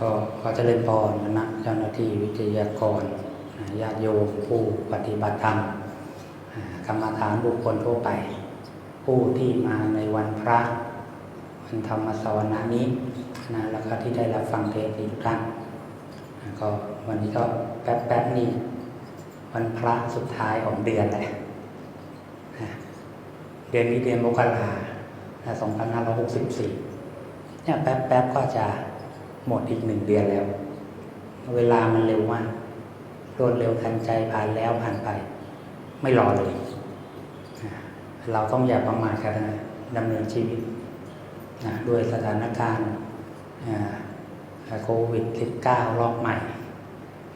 ก็ขอเจริญพรคณะเจ้าหน้าที่วิทยากรญาติโยมผู้ปฏิบัติธรรมกรรมฐานบุคคลทั่วไป ผู้ที่มาในวันพระวันธรรมสวนานี้นะแล้วก็ที่ได้รับฟังเทศน์ทุกท่านอ่าก็วันนี้ก็แป๊บๆนี่วันพระสุดท้ายของเดือนแหละเดือนนี้เดือนมกราสองพันห้าร้อยหกสิบสี่เนี่ยแป๊บๆก็จะ หมดอีกหนึ่งเดือนแล้ว เวลามันเร็วมากรวดเร็วทันใจผ่านแล้วผ่านไป ไม่รอเลย เราต้องอย่าประมาทกันนะดำเนินชีวิตนะด้วยสถานการณ์โควิด -19 รอบใหม่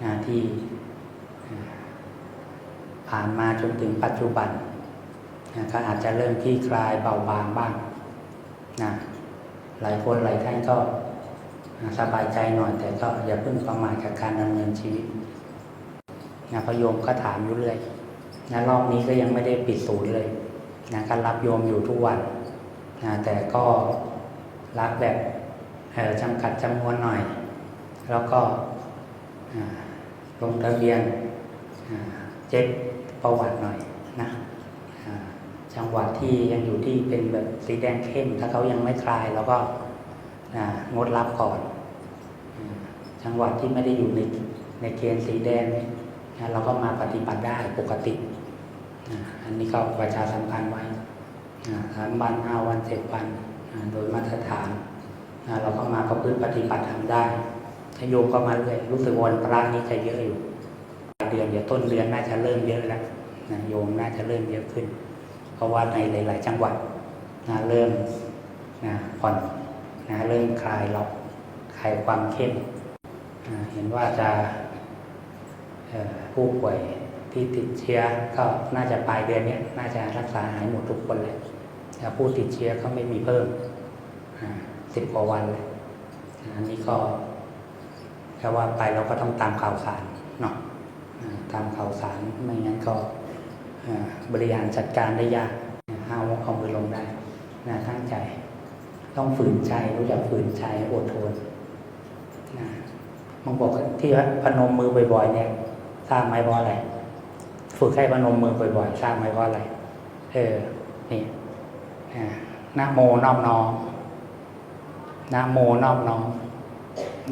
นะที่ผ่านมาจนถึงปัจจุบันนะก็อาจจะเริ่มที่คลายเบาบางบ้างนะหลายคนหลายท่านก็ สบายใจหน่อย แต่ก็อย่าเพิ่งประมาทกับการดำเนินชีวิตนะพระโยมก็ถามอยู่เรื่อยนะรอบนี้ก็ยังไม่ได้ปิดศูนย์เลยนะก็รับโยมอยู่ทุกวันนะแต่ก็รับแบบจำกัดจำนวนหน่อย แล้วก็ลงทะเบียนเช็คประวัติหน่อยนะจังหวัดที่ยังอยู่ที่เป็นแบบสีแดงเข้ม ถ้าเขายังไม่คลายเราก็งดรับก่อน จังหวัดที่ไม่ได้อยู่ในในเกณฑ์สีแดงเนี่ยนะเราก็มาปฏิบัติได้ปกติ อันนี้ก็ประชาสัมพันธ์ไว้สามวันห้าวันเจ็ดวัน โดยมาตรฐานอ่าเราก็มาประพฤติปฏิบัติทำได้ถ้าโยมก็มาเรื่อยรู้สึกวันพระนี้จะเยอะอยู่ปลายเดือนเดี๋ยวต้นเดือนน่าจะเริ่มเยอะแล้วนะโยมน่าจะเริ่มเยอะขึ้น เพราะว่าในหลาย ๆ จังหวัดนะเริ่มนะผ่อนนะเริ่มคลายล็อกคลายความเข้ม เห็นว่าจะผู้ป่วยที่ติดเชื้อก็น่าจะปลายเดือนนี้น่าจะรักษาหายหมดทุกคนเลยแต่ผู้ติดเชื้อก็ไม่มีเพิ่มสิบกว่าวันเลยอันนี้ก็แค่ว่าไปเราก็ต้องตามข่าวสารเนาะตามข่าวสารไม่งั้นก็บริหารจัดการได้ยากห้าวเอามือลงได้นะตั้งใจ ต้องฝืนใจรู้จักฝืนใจอดทน มันบอกที่พนมมือบ่อยๆ เนี่ยทราบไหมเพราะอะไร ฝึกให้พนมมือบ่อยๆทราบไหมเพราะอะไร เออ นี่อ่านะโมนอบน้อมนะโมนอบน้อม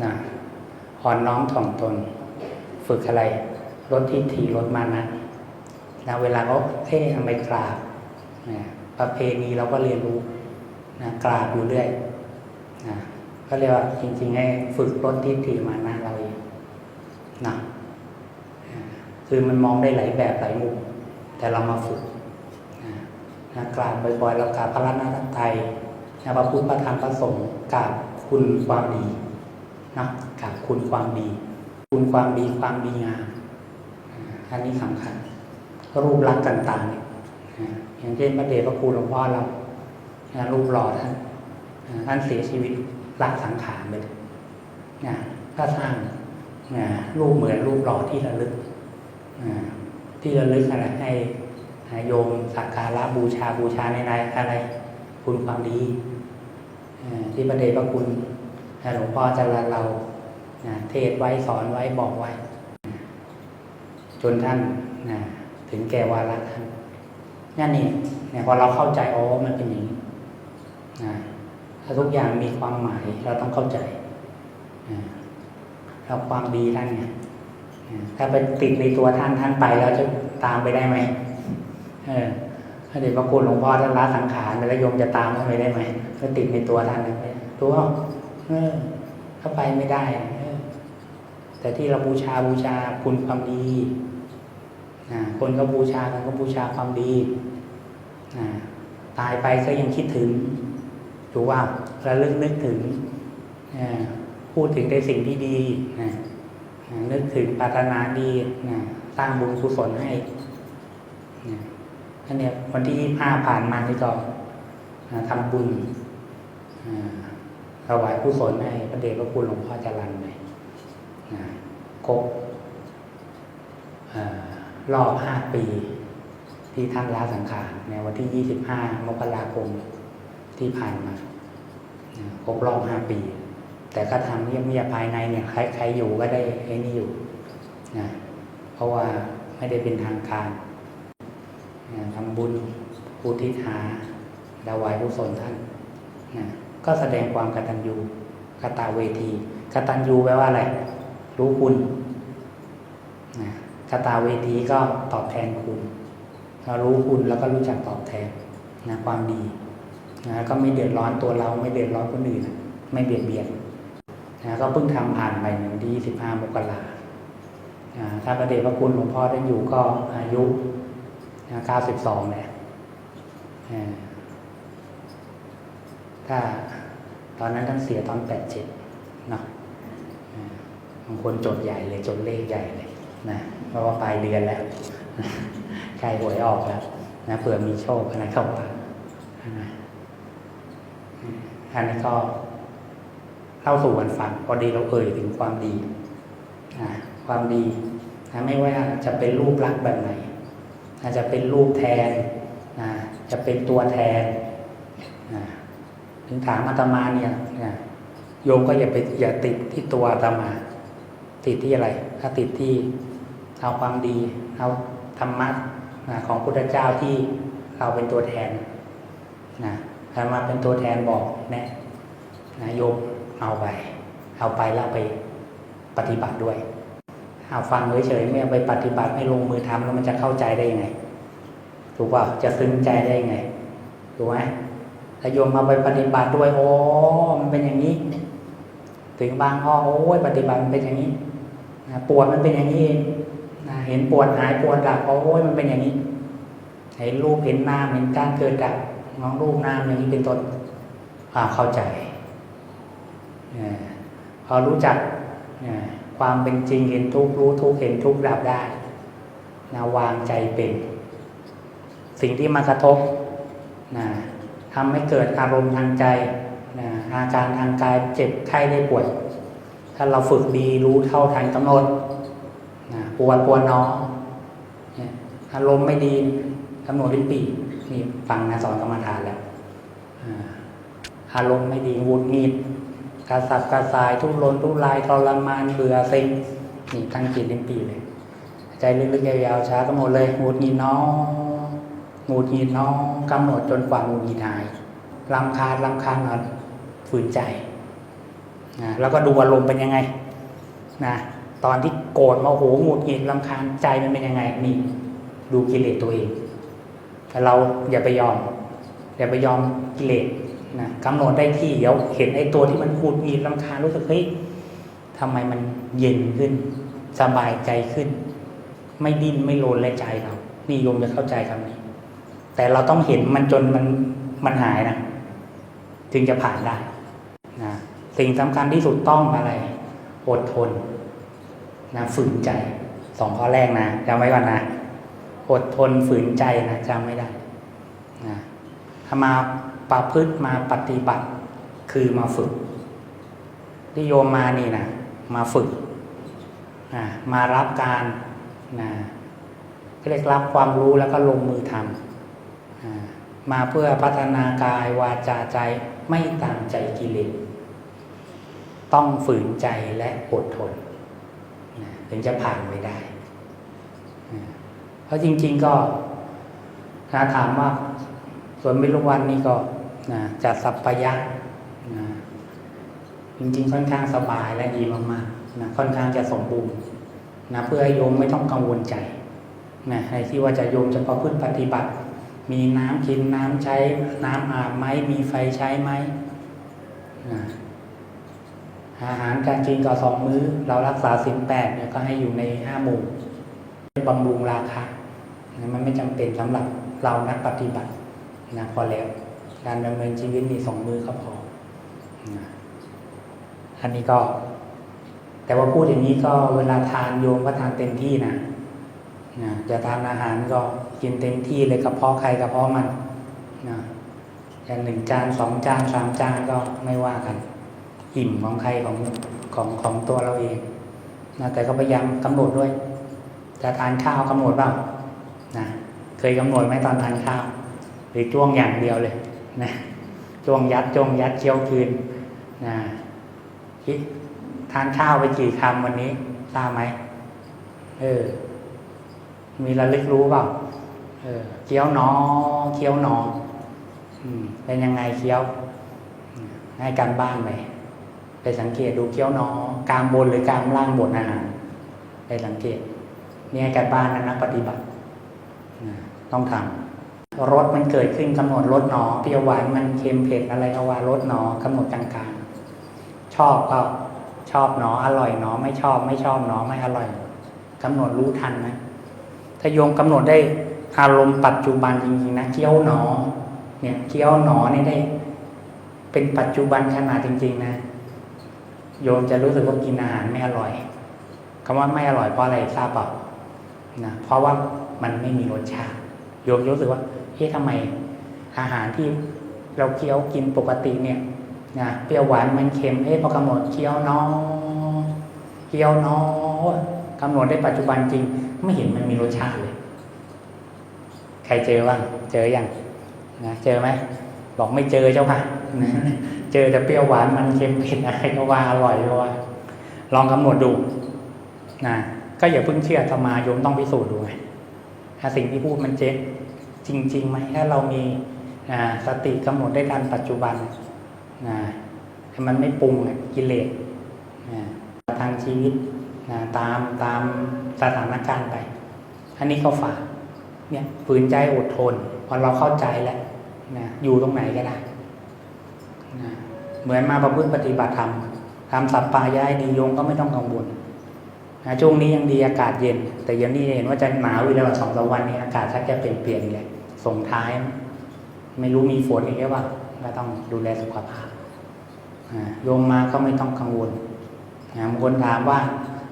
นะอ่อนน้อมถ่อมตน ฝึกอะไรลดทิฏฐิลดมานะนะเวลาเขาเอ๊ะทำไมกราบนะประเพณีเราก็เรียนรู้นะกราบอยู่เรื่อยนะก็เรียกว่าจริงๆให้ฝึกลดทิฏฐิมานะเราเองนะอ่า คือมันมองได้หลายแบบหลายมุมแต่เรามาฝึกนะกราบบ่อยๆเรากราบพระรัตนตรัยนะพระพุทธพระธรรมพระสงฆ์กราบคุณความดีนะกราบคุณความดี คุณความดีความดีงามอันนี้สำคัญ รูปลักษณ์ต่างๆเนี่ยอย่างเช่นพระเดชพระคุณหลวงพ่อเรารูปหล่อท่านท่านเสียชีวิตละสังขารไปเลยนะถ้าสร้างรูปเหมือนรูปหล่อที่ระลึก ที่ระลึกอะไรให้ให้โยมสักการะบูชาบูชาในในอะไร คุณความดีที่พระเดชพระคุณหลวงพ่อจะละเราเทศไว้สอนไว้บอกไว้ จนท่านถึงแก่วาระท่านนั่นนี่เนี่ยพอเราเข้าใจอ๋อมันเป็นอย่างนี้นะถ้าทุกอย่างมีความหมายเราต้องเข้าใจนะแล้วความดีท่านเนี่ย ถ้าไปติดในตัวท่านท่านไปแล้วจะตามไปได้ไหมเออถ้าเดี๋ยวพระคุณหลวงพ่อท่านละสังขารแล้วโยมจะตามท่านไปได้ไหมถ้าติดในตัวท่านไปรู้ว่าเออถ้าไปไม่ได้เออแต่ที่เราบูชาบูชาคุณความดีนะคนก็บูชากันก็บูชาความดีนะตายไปก็ยังคิดถึงถูกว่าระลึกนึกถึงนะพูดถึงในสิ่งที่ดีนะ นึกถึงปรารถนาดีนะสร้างบุญกุศลให้นะอันเนี้ยวันที่ยี่ห้าผ่านมานี่ก็นะทำบุญถวายกุศลให้พระเดชพระคุณหลวงพ่อจรันเลยนะครบอ่ารอบห้าปี ที่ท่านลาสังขารในวันที่ยี่สิบห้ามกราคมที่ผ่านมานะครบรอบห้าปี แต่ก็ทำเงียบๆภายในเนี่ยใครใครอยู่ก็ได้ไอ้นี่อยู่นะเพราะว่าไม่ได้เป็นทางการนะทำบุญอุทิศหาดาวายกุศลท่านนะก็แสดงความกตัญญูกตาเวทีกตัญญูแปลว่าอะไร รู้คุณนะกตาเวทีก็ตอบแทนคุณเรารู้คุณแล้วก็รู้จักตอบแทนนะความดีนะก็ไม่เดือดร้อนตัวเราไม่เดือดร้อนคนอื่นไม่เบียดเบียน นะก็เพิ่งทำผ่านไปในวันที่25มกราอ่าถ้าประเดชพระคุณหลวงพ่อได้อยู่ก็อายุนะ92แล้วอ่าถ้าตอนนั้นท่านเสียตอน 87เนาะอ่าบางคนจดใหญ่เลยจดเลขใหญ่เลยนะเพราะว่าปลายเดือนแล้วใกล้หวยออกแล้วนะเผื่อมีโชคอะไรเข้ามานะอันนี้ก็ เข้าสู่วันฝันพอดีเราเอ่ยถึงความดีนะความดีนะไม่ว่าจะเป็นรูปลักษณ์แบบไหนอาจจะเป็นรูปแทนนะจะเป็นตัวแทนนะถึงถามอาตมาเนี่ยนะโยมก็อย่าไปอย่าติดที่ตัวอาตมา ติดที่อะไร ถ้าติดที่เอาความดีเอาธรรมะนะของพุทธเจ้าที่เราเป็นตัวแทนนะอาตมาเป็นตัวแทนบอกแนะนะโยม เอาไป เอาไปแล้วไปปฏิบัติด้วย เอาฟังเฉยๆไม่เอาไปปฏิบัติไม่ลงมือทำแล้วมันจะเข้าใจได้ยังไง ถูกป่ะจะซึ้งใจได้ยังไงถูกไหมถ้าโยมมาไปปฏิบัติด้วย โอ้มันเป็นอย่างนี้ ถึงบางอ้อโอ้ยปฏิบัติมันเป็นอย่างนี้นะปวดมันเป็นอย่างนี้เองนะเห็นปวดหายปวดดับโอ้ยมันเป็นอย่างนี้เห็นรูปเห็นนามเห็นการเกิดดับมองรูปนามอย่างนี้เป็นต้นความเข้าใจ พอรู้จักความเป็นจริงเห็นทุกรู้ทุกเห็นทุกข์ดับได้นะวางใจเป็น สิ่งที่มากระทบนะทำให้เกิดอารมณ์ทางใจนะอาการทางกายเจ็บไข้ได้ป่วย ถ้าเราฝึกดีรู้เท่าทันกำหนดนะปวดปวดน้อเนี่ยอารมณ์ไม่ดีกำหนดริบปีนี่ฟังนะสอนกรรมฐานแล้วอารมณ์ไม่ดีหงุดหงิด กระสับกระส่ายทุรนทุรายทรมานเบื่อเซ็งนี่ตั้งจิตริบปีเลย ใจลึกๆยาวๆช้ากำหนดเลยหงุดหงิดน้อหงุดหงิดเน้องกำหนดจนกว่าหงุดหงิดหายรำคาญรำคาญนอนฝืนใจนะแล้วก็ดูอารมณ์เป็นยังไงนะตอนที่โกรธโมโหหงุดหงิดลำคาญใจมันเป็นยังไงนี่ดูกิเลสตัวเองแต่เราอย่าไปยอม อย่าไปยอมกิเลส นะกำหนดได้ที่เดี๋ยวเห็นไอ้ตัวที่มันหงุดหงิดลำคาญรู้สึกเฮ้ยทำไมมันเย็นขึ้น สบายใจขึ้น ไม่ดิ้นไม่โลนและใจเรานี่โยมจะเข้าใจคำนี้ แต่เราต้องเห็นมันจนมันมันหายนะถึงจะผ่านได้นะสิ่งสำคัญที่สุดต้องอะไร อดทนนะฝืนใจสองข้อแรกนะจำไว้ก่อนนะอดทนฝืนใจนะจำไม่ได้ มาประพฤติมาปฏิบัติ คือมาฝึกที่โยมมานี่นะมาฝึกนะมารับการนะเรียกรับความรู้แล้วก็ลงมือทำนะมาเพื่อพัฒนากายวาจาใจไม่ตามใจกิเลสต้องฝืนใจและอดทนนะถึงจะผ่านไปได้นะเพราะจริง ๆก็ถ้าถามว่า ส่วนมิลุวันนี่ก็นะจะสัพพยักนะจริงๆ ค่อนข้างสบายและดีมากๆนะค่อนข้างจะสมบูรณ์นะเพื่อให้โยมไม่ต้องกังวลใจนะในที่ว่าจะโยมจะประพฤติปฏิบัติ มีน้ำกินน้ำใช้น้ำอาบไหมมีไฟใช้ไหมนะอาหารการกินก็สองมื้อ เรารักษาสินแปดเนี่ยก็ให้อยู่ในห้าหมู่บำรุงราคามันไม่จำเป็นสำหรับเรานักปฏิบัติ นะพอแล้ว การดำเนินชีวิตมีสองมือก็พอนะอันนี้ก็ แต่ว่าพูดอย่างนี้ก็เวลาทานโยมก็ทานเต็มที่นะนะจะทานอาหารก็กินเต็มที่เลยกระเพาะใครกระเพาะมันนะอย่างหนึ่งจานสองจานสามจานก็ไม่ว่ากัน อิ่มของใครของของของตัวเราเองนะแต่ก็พยายามกำหนดด้วย จะทานข้าวกำหนดเปล่านะเคยกำหนดไหมตอนทานข้าว รือจ้วงอย่างเดียวเลยนะจ้วงยัดจ้วงยัดเคี้ยวคืนนะคิดทานข้าวไปกี่คำวันนี้ทราบไหมเออ มีระลึกรู้เปล่าเออเคี้ยวหนอเคี้ยวหนออืมเป็นยังไงเคี้ยวให้การบ้านไปไปสังเกตดูเคี้ยวหนอกลางบนหรือกลางล่างบนอาหารไปสังเกตนี่ให้การบ้านนะนักปฏิบัติต้องทำ รสมันเกิดขึ้นกำหนดรสหนอเปรี้ยวหวานมันเค็มเผ็ดอะไรก็ว่ารสหนอกำหนดกลางๆ ชอบก็ชอบหนออร่อยหนอไม่ชอบไม่ชอบหนอไม่อร่อยกำหนดรู้ทันนะถ้าโยมกำหนดได้อารมณ์ปัจจุบันจริงๆนะเคี้ยวหนอ เนี่ยเคี้ยวหนอนี่ได้ เป็นปัจจุบันขนาดจริง ๆ นะ โยมจะรู้สึกว่ากินอาหารไม่อร่อยคำว่าไม่อร่อยเพราะอะไรทราบเปล่านะเพราะว่ามันไม่มีรสชาติโยมรู้สึกว่า เฮ้ยทำไมอาหารที่เราเคี้ยวกินปกติเนี่ยนะเปรี้ยวหวานมันเค็มเฮ้ยพอกำหนดเคี้ยวหนอเคี้ยวหนอกำหนดได้ปัจจุบันจริง ไม่เห็นมันมีรสชาติเลย ใครเจอบ้างเจออยังนะเจอไหมบอกไม่เจอเจ้าค่ะนะเจอแต่เปรี้ยวหวานมันเค็มเผ็ดอะไรก็ว่าอร่อยก็ว่าลองกำหนดดูนะก็อย่าเพิ่งเชื่อธรรมาโยมต้องพิสูจน์ดูไงถ้าสิ่งที่พูดมันเจ๊ จริงๆไหมถ้าเรามีนะสติกำหนดได้ทันปัจจุบันนะมันไม่ปรุงกิเลสนะทางชีวิตนะตามตามสถานการณ์ไป อันนี้เขาฝากเนี่ยฝืนใจอดทน พอเราเข้าใจแล้วนะอยู่ตรงไหนก็ได้นะเหมือนมาประพฤติปฏิบัติธรรมทำสัปปายะให้ดีโยมก็ไม่ต้องกังวลนะช่วงนี้ยังดีอากาศเย็น แต่เดี๋ยวนี้เห็นว่าจะหนาวอีกแล้วสองสามวันนี้อากาศชักจะเปลี่ยนเปลี่ยนเลย ส่งท้าย ไม่รู้มีฝนอีกหรือเปล่าก็ต้องดูแลสุขภาพโยมมาก็ไม่ต้องกังวลบางคนถามว่า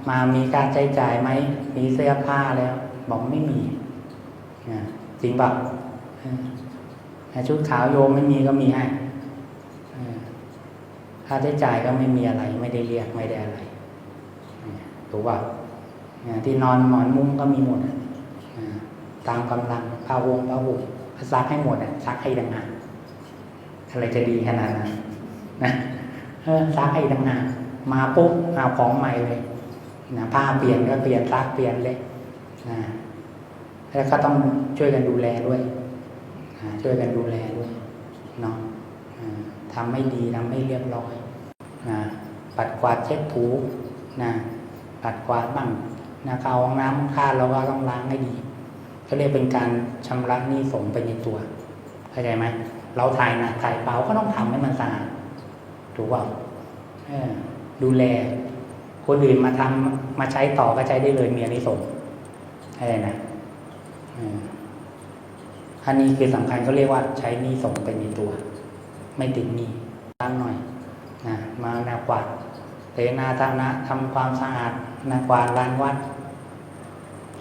มามีการใช้จ่ายไหม มีเสื้อผ้าแล้ว บอกไม่มีจริงเปล่าเอชุดขาวโยมไม่มีก็มีให้ค่าใช้จ่ายก็ไม่มีอะไร ไม่ได้เรียกไม่ได้อะไรถูกเปล่าเนี่ยที่นอนหมอนมุ้งก็มีหมดตามกำลัง ผ้าวงผ้าห่มซักให้หมดอะซักให้ดังงานอะไรจะดีขนาดนั้นนะเออซักให้ดังงานมาปุ๊บเอาของใหม่เลยนะผ้าเปลี่ยนก็เปลี่ยนซักเปลี่ยนเลยนะแล้วก็ต้องช่วยกันดูแลด้วยนะช่วยกันดูแลด้วยเนาะอ่าทำไม่ดีทำไม่เรียบร้อยนะปัดกวาดเช็ดถูนะปัดกวาดบ้างนะเข้าห้องน้ำห้องท่าเราก็ต้องล้างให้ดี ก็เรียกเป็นการชำระหนี้สงไปในตัวเข้าใจไหมเราถ่ายหนักถ่ายเบาก็ต้องทำให้มันสะอาดถูกป่าดูแล คนอื่นมาทำมาใช้ต่อก็ใช้ได้เลยมีอนิสงส์อะไรนะอันนี้คือสำคัญเขาเรียกว่าใช้หนี้สงส์เป็นในตัว ไม่ติดหนี้ตั้งหน่อยนะมาแนวกวาดเตนาทานะทำความสะอาดนากวาดลานวัด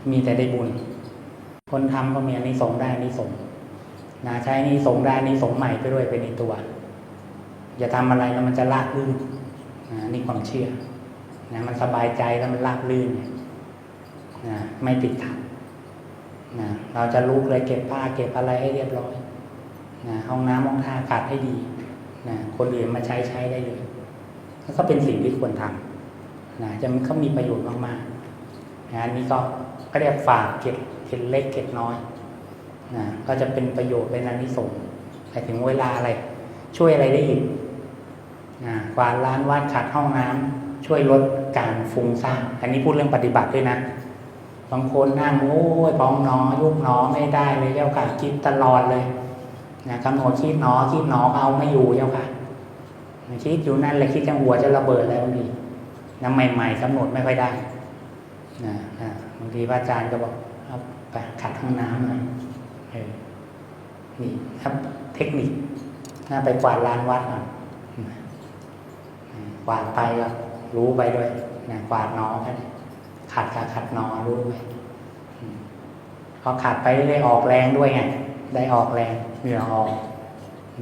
มีแต่ได้บุญ คนทำก็มีอนิสงส์ได้อนิสงส์นะใช้อนิสงส์ได้อนิสงส์ใหม่ไปด้วยเป็นในตัว อย่าทำอะไรแล้วมันจะลากลื่นนะนี่ความเชื่อนะมันสบายใจแล้วมันราบรื่นเนี่ยนะไม่ติดขัดนะเราจะลุกเลยเก็บผ้าเก็บอะไรให้เรียบร้อยนะห้องน้ำห้องท่าขัดให้ดีนะคนอื่นมาใช้ใช้ได้เลยแล้วก็เป็นสิ่งที่ควรทำนะจะมันก็มีประโยชน์มากๆนะอันนี้ก็ก็เรียกฝากเก็บ เก็บเล็กเก็บน้อยนะก็จะเป็นประโยชน์เป็นอานิสงส์แต่ถึงเวลาอะไร ช่วยอะไรได้อีกนะกวาดล้านวัดขัดห้องน้ำช่วยลดการฟุ้งซ่านอันนี้พูดเรื่องปฏิบัติด้วยนะบางคนนั่งโอ้ยป้องหนอยุบหนอไม่ได้เลยเจ้าค่ะคิดตลอดเลยนะกำหนดคิดหนอคิดหนอเอาไม่อยู่เจ้าค่ะคิดอยู่นั่นเลยคิดจังหัวจะระเบิดแล้วบางทีน้ำใหม่ๆกำหนดไม่ค่อยได้นะบางทีพระอาจารย์ก็บอก เอาไปขัดห้องน้ำหน่อยเออนี่ครับ เทคนิคน่าไปกวาดลานวัดหน่อยกวาดไปก็รู้ไปด้วยนะกวาดนอกันขัดกับขัดนอรู้ไปพอขัดไปได้ออกแรงด้วยไงได้ออกแรงเหงื่อออก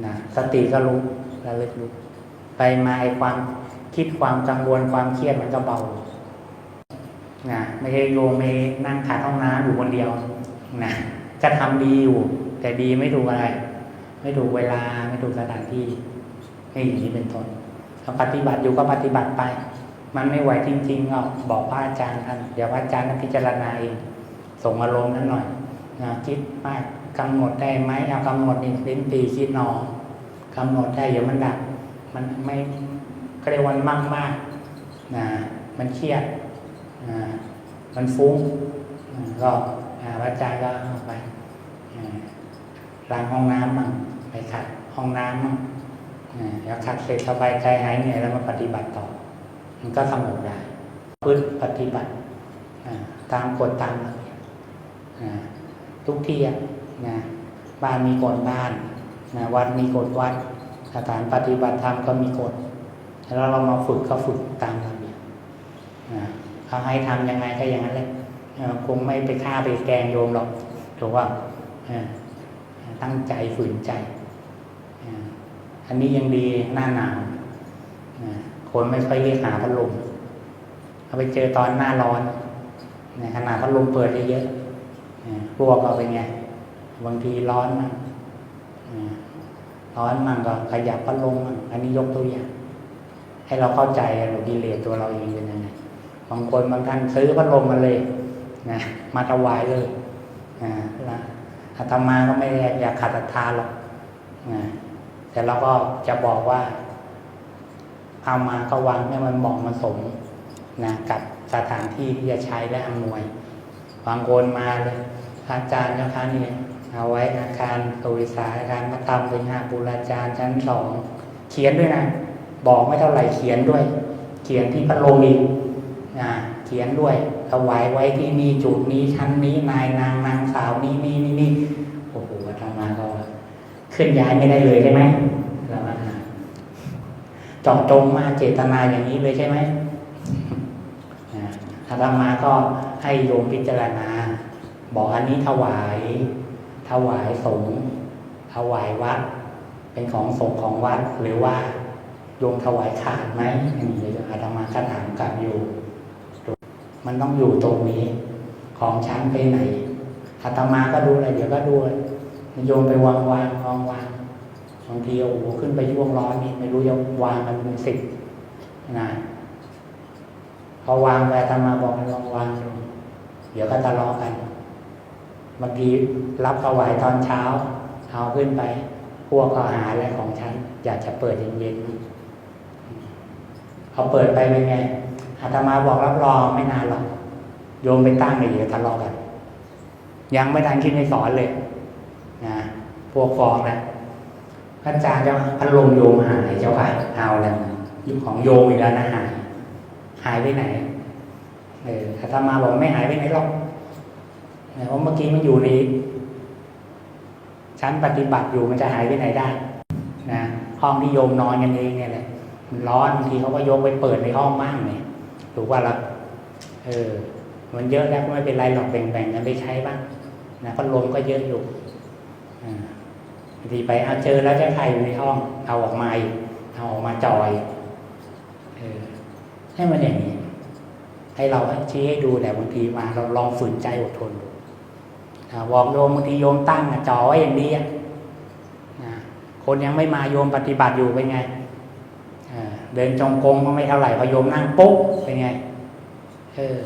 นะสติก็รู้ระลึกรู้ไปมาไอความคิดความกังวลความเครียดมันก็เบา นะไม่ใช่โยมไปนั่งขัดห้องน้ำอยู่คนเดียวนะก็ทำดีอยู่ แต่ดีไม่ถูกอะไร ไม่ถูกเวลาไม่ถูกสถานที่นี่อย่างนี้เป็นต้นถ้าปฏิบัติอยู่ก็ปฏิบัติไป มันไม่ไหวจริงๆก็บอกพระอาจารย์ท่านเดี๋ยวพระอาจารย์พิจารณาเองส่งอารมณ์นั้นหน่อยนะคิดมากกำหนดได้ไหมเอากำหนดอีกลิ้นปีคิดหนอกำหนดได้เดี๋ยวมันดับมันไม่ก็เรียกวันมากมากๆนะมันเครียด มันฟุ้งก็อ่าพระอาจารย์ก็เอาไปล้างห้องน้ำมั่งไปขัดห้องน้ำมั่งแล้วขัดเสร็จสบายใจหายเหนื่อยแล้วมาปฏิบัติต่อ มันก็สงบได้พื้นปฏิบัติตามกฎตามระเบียบทุกที่นะบ้านมีกฎบ้านนะวัดมีกฎวัดสถานปฏิบัติธรรมก็มีกฎแล้วเรามาฝึกก็ฝึกตามระเบียบอ่า เขาให้ทำยังไงก็อย่างนั้นเลยคงไม่ไปฆ่าไปแกล้งโยมหรอกถูกว่าตั้งใจฝืนใจ อันนี้ยังดีหน้าหนาวคนไม่ค่อยเรียกหาพัดลมเอาไปเจอตอนหน้าร้อนนขนาดพัดลมเปิดเยอะๆพวกเราเป็นไง บางทีร้อนมากอ่าร้อนมั่งก็ขยับพัดลมมั่งอันนี้ยกตัวอย่าง ให้เราเข้าใจเรากิเลสตัวเราเองเป็นยังไง บางคนบางท่านซื้อพัดลมมาเลยนะมาถวายเลยนะอาตมาก็ไม่ได้อยากขัดศรัทธาหรอกนะแต่เราก็จะบอกว่า เอามาก็วางให้มันเหมาะมันสมนะกับสถานที่ที่จะใช้และอำนวย บางคนมาเลยอาจารย์เจ้าคะนี่เอาไว้อาคารสุริสาอาคารมาตำเป็นหาบุราจารย์ชั้นสองเขียนด้วยนะ บอกไม่เท่าไหร่เขียนด้วย เขียนที่พัดลมอีก นะเขียนด้วยถวายไว้ที่นี่จุดนี้ชั้นนี้นายนางนางสาวนี้นี่นี่นี่โอ้โหอาตมาก็เคลื่อนย้ายไม่ได้เลยใช่ไหมเรามาเจาะจงมาเจตนาอย่างนี้เลยใช่ไหมอ่าตมาก็ให้โยมพิจารณา บอกอันนี้ถวาย ถวายสงฆ์ถวายวัด เป็นของสงฆ์ของวัดหรือว่าโยมถวายขาดไหมอันนี้เลยอาตมาก็ถามกลับอยู่ มันต้องอยู่ตรงนี้ ของชั้นไปไหนอาตมาก็ดูเลยเดี๋ยวก็ดูโยมไปวางวางวางวางบางทีโอ้โหขึ้นไปช่วงร้อนนี่ไม่รู้จะวางมันเป็นสิบนะพอวางไปอาตมาบอกลองวางดูเดี๋ยวก็ทะเลาะกันบางทีรับถวายตอนเช้าเอาขึ้นไป พวกก็หาอะไรของฉัน อยากจะเปิดเย็นๆเขาเปิดไปเป็นไง อาตมาบอกรับรองไม่นานหรอกโยมไปตั้งเลยเดี๋ยวทะเลาะกัน ยังไม่ทันคิดในสอนเลยนะพวกฟองนะพระอาจารย์เจ้าพัดลมโยมหายเจ้าค่ะเอาแล้วยุคของโยมอีกแล้วนะหายหายไปไหนเอออาตมาบอกไม่หายไปไหนหรอกเพราะเมื่อกี้มันอยู่ในชั้นปฏิบัติอยู่มันจะหายไปไหนได้นะห้องที่โยมนอนกันเองเนี่ยแหละมันร้อนบางทีเขาก็ยกไปเปิดในห้องมั่งเนี่ย ถูกว่าละเออ มันเยอะแล้วก็ไม่เป็นไรหรอกแบ่งๆกันไปใช้บ้างนะพัดลมก็เยอะอยู่บางทีไปเอาเจอแล้วจะใครอยู่ในห้อง เอาออกมาเอาออกมาจอยเออให้มันอย่างนี้ให้เราชี้ให้ดูแต่บางทีมาเราลองฝืนใจอดทนดูบอกโยมบางทีโยมตั้งจอไว้อย่างนี้คนยังไม่มาโยมปฏิบัติอยู่เป็นไง เดินจงกรมก็ไม่เท่าไหร่พยมนั่งปุ๊บเป็นไง เออ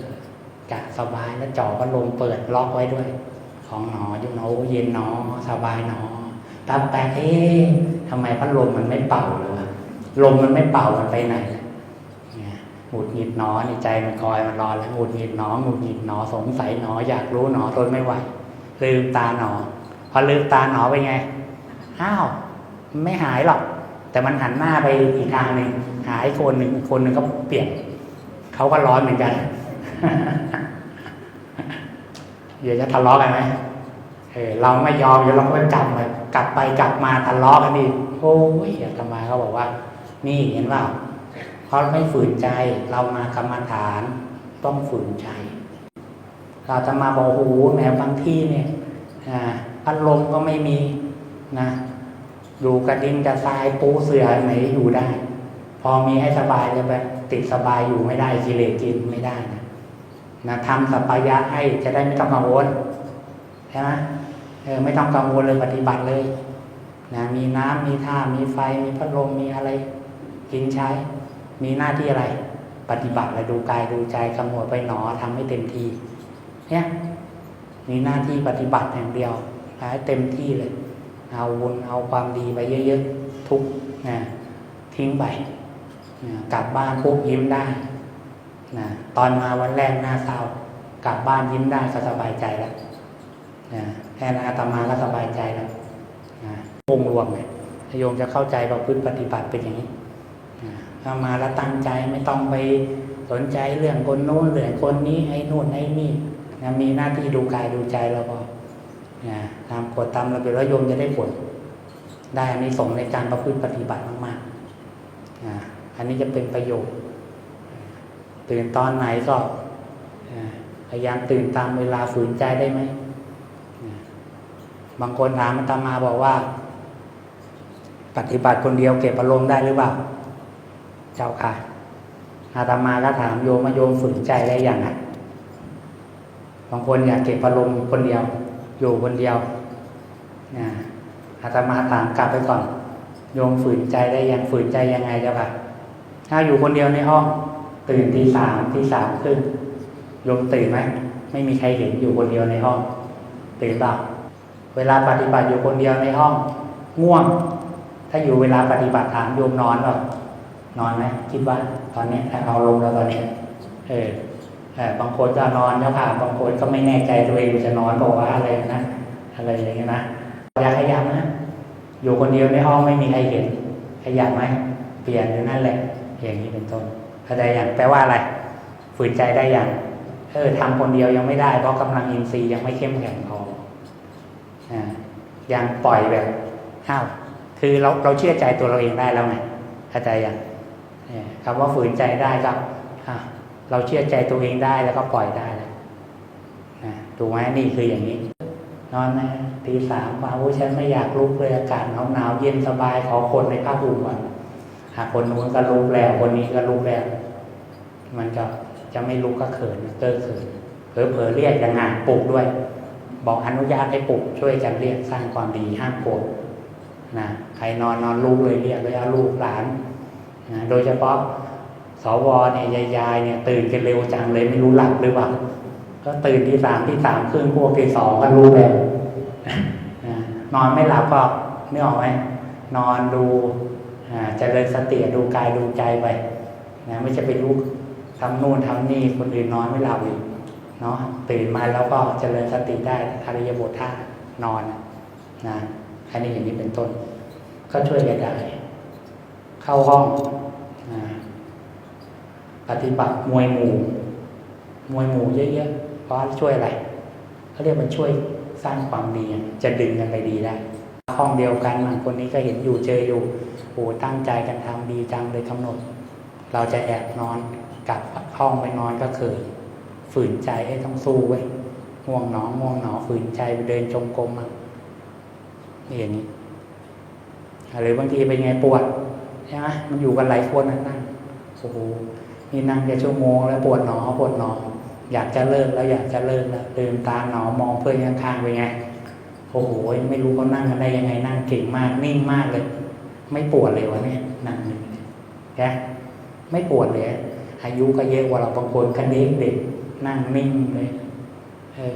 จะสบายแล้วจอพัดลมเปิดล็อกไว้ด้วย ของหนออยู่หนอเย็นหนอสบายหนอตามแต่เอ๊ะทำไมพัดลมมันไม่เป่าเลยวะลมมันไม่เป่ามันไปไหนหงุดหงิดหนอในใจมันคอยมันรอแล้วหงุดหงิดหนอหงุดหงิดหนอสงสัยหนอ อยากรู้หนอทนไม่ไหวลืมตาหนอ พอลืมตาหนอไปไงอ้าวไม่หายหรอก แต่มันหันหน้าไปอีกทางหนึ่ง หายคนหนึ่งคนหนึ่งก็เปลี่ยนเขาก็ร้อนเหมือนกันเดี๋ยวจะทะเลาะกันไหมเออเราไม่ยอมเดี๋ยวเราก็กลับมากลับไปกลับมาทะเลาะกันอีกโอ้ยอาตมาเขาบอกว่า นี่เห็นว่าเพราะไม่ฝืนใจเรามากรรมฐานต้องฝืนใจเราจะมาบอกโอ้โหแหมบางที่เนี่ยพัดลมก็ไม่มีนะอยู่กระดินกระทรายปูเสือไหนอยู่ได้ อมีให้สบายเลยแบบติดสบายอยู่ไม่ได้กิเลสกินไม่ได้นะนะทำสัพยะให้จะได้ไม่ต้องกังวลใช่ไหมเออไม่ต้องกังวลเลยปฏิบัติเลยนะมีน้ำมีท่ามีไฟ มีพัดลมมีอะไร กินใช้ มีหน้าที่อะไร ปฏิบัติและดูกายดูใจกำหนดไปหนอทำให้เต็มที่เนี่ยมีหน้าที่ปฏิบัติอย่างเดียวให้เต็มที่เลย เอาบุญเอาความดีไปเยอะๆทุกนะทิ้งไป กลับบ้านปุ๊บยิ้มได้นะตอนมาวันแรกหน้าเศร้ากลับบ้านยิ้มได้ก็สบายใจแล้วนะแค่นั้นอาตมาก็สบายใจแล้วนะองรวมเนี่ยโยมจะเข้าใจประพฤติปฏิบัติเป็นอย่างนี้นะถ้ามาแล้วตั้งใจไม่ต้องไปสนใจเรื่องคนโน้นเรื่องคนนี้ไอ้นู่นไอ้นี่นะมีหน้าที่ดูกายดูใจเราพอนะตามกฎตามระเบียบแล้วโยมจะได้ผลได้อันนี้ส่งในการประพฤติปฏิบัติมากๆอ่า อันนี้จะเป็นประโยชน์ ตื่นตอนไหนก็พยายามตื่นตามเวลาฝืนใจได้ไหม บางคนถามอาตมาบอกว่า ปฏิบัติคนเดียวเก็บอารมณ์ได้หรือเปล่า เจ้าค่ะ อาตมาก็ถามโยมมาโยมฝืนใจได้อย่างไรบางคนอยากเก็บอารมณ์คนเดียว อยู่คนเดียวอาตมาถามกลับไปก่อน โยมฝืนใจได้ยังฝืนใจยังไงเจ้าค่ะ ถ้าอยู่คนเดียวในห้อง ตื่นทีสามทีสามขึ้นยมตื่นไหมไม่มีใครเห็นอยู่คนเดียวในห้อง ตื่นเปล่าเวลาปฏิบัติอยู่คนเดียวในห้อง ง่วง ถ้าอยู่เวลาปฏิบัติถามโยมนอนเปล่านอนไหมคิดว่า ตอนนี้ถ้าเอาลงแล้วตอนนี้ เออเออบางคนจะนอนเจ้าค่ะบางคนก็ไม่แน่ใจตัวเองจะนอนบอกว่าอะไรนะอะไรอย่างเงี้ยนะอย่าขยับนะอยู่คนเดียวในห้องไม่มีใครเห็นขยับไหมเปลี่ยนอยู่นั่นแหละ อย่างนี้เป็นต้นเข้าใจอย่างแปลว่าอะไร ฝืนใจได้อย่างเออทำคนเดียวยังไม่ได้ เพราะกำลังอินทรีย์ยังไม่เข้มแข็งพออ่ายังปล่อยแบบอ้าวคือเราเราเชื่อใจตัวเราเองได้แล้วไงเข้าใจอย่างเนี่ยคำว่าฝืนใจได้ก็อ่าเราเชื่อใจตัวเองได้แล้วก็ปล่อยได้แล้วนะถูกไหมนี่คืออย่างนี้นอนนะตีสามว่าโอ้ฉันไม่อยากลุกเลยอากาศหนาวหนาวเย็นสบายขอคนในผ้าห่มก่อน หาคนนู้นก็ลุกแล้วคนนี้ก็ลุกแล้ว มันก็จะไม่ลุกก็เขินเก้อเขินเผลอเผลอเรียกย่างงานปลุกด้วย บอกอนุญาตให้ปลุกช่วยกันเรียกสร้างความดีห้ามโกรธนะใครนอนนอนลุกเลยเรียกเลยเอาลูกหลานนะโดยเฉพาะสวเนี่ยยายๆเนี่ยตื่นกันเร็วจังเลยไม่รู้หลับหรือเปล่าก็ตื่นที่สามที่สามครึ่งพวกที่สองก็รู้แล้วนอนไม่หลับก็นึกออกไหมนอนดู เจริญสติดูกายดูใจไปนะไม่จะไปรู้ทำนู่นทำนี่คนอื่นนอนไม่หลับอีกเนาะตื่นมาแล้วก็เจริญสติได้อริยบทท่านอนนะอันนี้อย่างนี้เป็นต้น ก็ช่วยกันได้ เข้าห้องนะปฏิบัติมวยหมู่ มวยหมู่เยอะๆเพราะช่วยอะไรเขาเรียกมันช่วยสร้างความดีจะดึงกันไปดีได้ ห้องเดียวกันคนนี้ก็เห็นอยู่เจออยู่ โอ้ตั้งใจกันทำดีจังเลยกำหนด เราจะแอบนอนกลับห้องไปนอนก็คือฝืนใจให้ต้องสู้ไว้ง่วงหนอง่วงหนอฝืนใจไปเดินจงกรมมานี่อย่างนี้หรือบางทีเป็นไงปวดใช่ไหมมันอยู่กันหลายคนนั่งโอ้โหนี่นั่งแค่ชั่วโมงแล้วปวดหนอปวดหนอ อยากจะเลิกแล้วอยากจะเลิกแล้วลืมตาหนอมองเพื่อนข้างๆไปไงโอ้โหไม่รู้เขานั่งกันได้ยังไงนั่งเก่งมากนิ่งมากเลย ไม่ปวดเลยวะเนี่ยนั่งเลยแกไม่ปวดเลย อายุก็เยอะกว่าเราบางคนกันเด็กเด็กนั่งนิ่งเลยเออ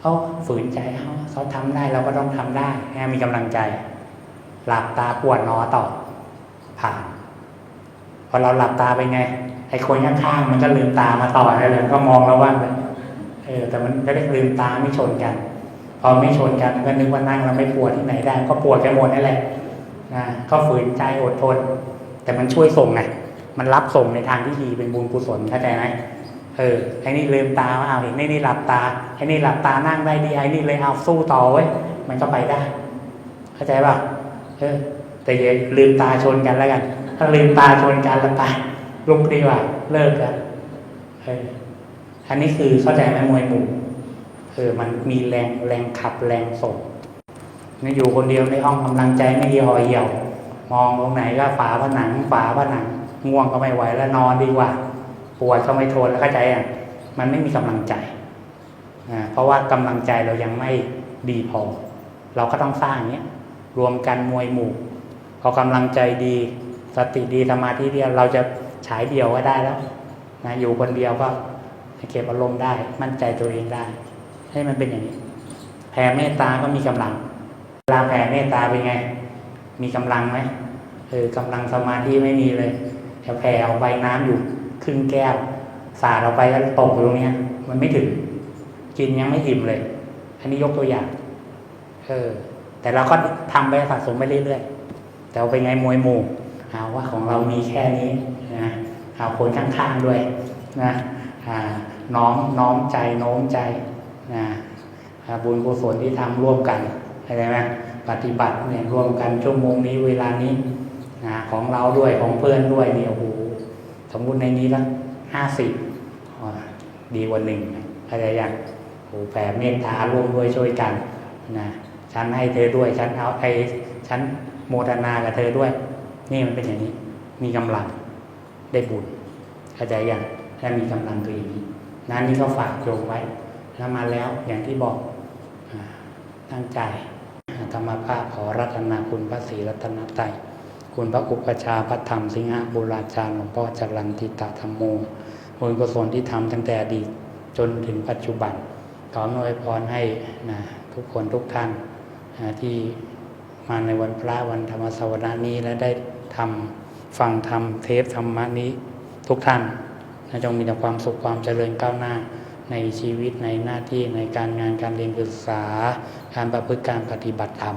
เขาฝืนใจเขาเขาทำได้เราก็ต้องทำได้แค่มีกำลังใจ หลับตาปวดนอต่อ ผ่าน พอเราหลับตาไปไง ไอ้คนข้างๆมันก็ลืมตามาต่ออะไรเลยก็มองแล้วว่าเลยเออ แต่มันก็ได้ลืมตาไม่ชนกัน พอไม่ชนกันก็นึกว่านั่งแล้วไม่ปวดที่ไหนได้ ก็ปวดกันหมดนั่นแหละ นะก็ฝืนใจอดทน แต่มันช่วยส่งไงมันรับส่งในทางที่ดีเป็นบุญกุศลเข้าใจไหมเออไอ้นี่ลืมตาเอาเห็นไอ้นี่หลับตาไอ้นี่หลับตานั่งได้ดีไอ้นี่เลยเอาสู้ต่อไว้มันก็ไปได้ เข้าใจป่ะเออ แต่อย่าลืมตาชนกันแล้วกัน ถ้าลืมตาชนกันแล้วตายลุกดีกว่าเลิกกันเอออันนี้คือเข้าใจไหมมวยหมู่เออมันมีแรงแรงขับแรงส่ง นี่อยู่คนเดียวในห้องกำลังใจไม่ดีหอยเหี่ยว มองตรงไหนก็ฝาผนังฝาผนังง่วงก็ไม่ไหวแล้วนอนดีกว่า ปวดก็ไม่ทนแล้วเข้าใจอะมันไม่มีกำลังใจอ่าเพราะว่ากำลังใจเรายังไม่ดีพอ เราก็ต้องสร้างเนี้ยรวมกันมวยหมู่พอกำลังใจดีสติดีสมาธิเดียวเราจะฉายเดียวก็ได้แล้วนะอยู่คนเดียวก็เก็บอารมณ์ได้ มั่นใจตัวเองได้ ให้มันเป็นอย่างนี้แผ่เมตตาก็มีกำลัง เวลาแผ่เมตตาเป็นไง มีกำลังไหมเออกำลังสมาธิไม่มีเลยจะแผ่เอาไปน้ำอยู่ครึ่งแก้ว สาดเอาไปก็ตกอยู่ตรงเนี้ย มันไม่ถึง กินยังไม่อิ่มเลย อันนี้ยกตัวอย่าง เออ แต่เราก็ทำไปสะสมไปเรื่อยๆ แต่เอาไปไงมวยหมู่หาว่าของเรามีแค่นี้นะเอาคนข้างๆด้วยนะอ่าน้อมน้อมใจโน้มใจนะบุญกุศลที่ทำร่วมกัน เข้าใจไหมปฏิบัติเนี่ยร่วมกันชั่วโมงนี้เวลานี้นะของเราด้วยของเพื่อนด้วยเนี่ยโอ้โหสมมุติในนี้ละห้าสิบดีกว่าหนึ่งเข้าใจยังโอ้แผ่เมตตาร่วมด้วยช่วยกันนะฉันให้เธอด้วยฉันเอาไอ้ฉันโมทนากับเธอด้วย นี่มันเป็นอย่างนี้ มีกำลังได้บุญเข้าใจยังถ้ามีกำลังคืออย่างนี้นั้นนี่ก็ฝากโยมไว้แล้วมาแล้วอย่างที่บอกอตั้งใจ ธรรมภาพขอรัตนาคุณพระศรีรัตนตรัยคุณพระอุปชาพระธรรมสิงหบุราจารย์หลวงพ่อจรันติตาธรรมโมบุญกุศลที่ทำตั้งแต่อดีตจนถึงปัจจุบัน ขออวยพรให้นะทุกคนทุกท่านนะที่มาในวันพระวันธรรมสวนานี้และได้ทำฟังธรรมเทปธรรมะนี้ทุกท่านนะจงมีแต่ความสุขความเจริญก้าวหน้า ในชีวิตในหน้าที่ในการงานการเรียนการศึกษา การประพฤติการปฏิบัติธรรม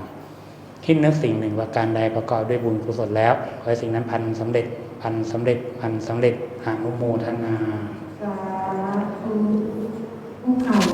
คิดนึกสิ่งหนึ่งว่าการใดประกอบด้วยบุญกุศลแล้วขอให้สิ่งนั้นพันสำเร็จพันสำเร็จพันสำเร็จอนุโมทนาสาธุผู้ขา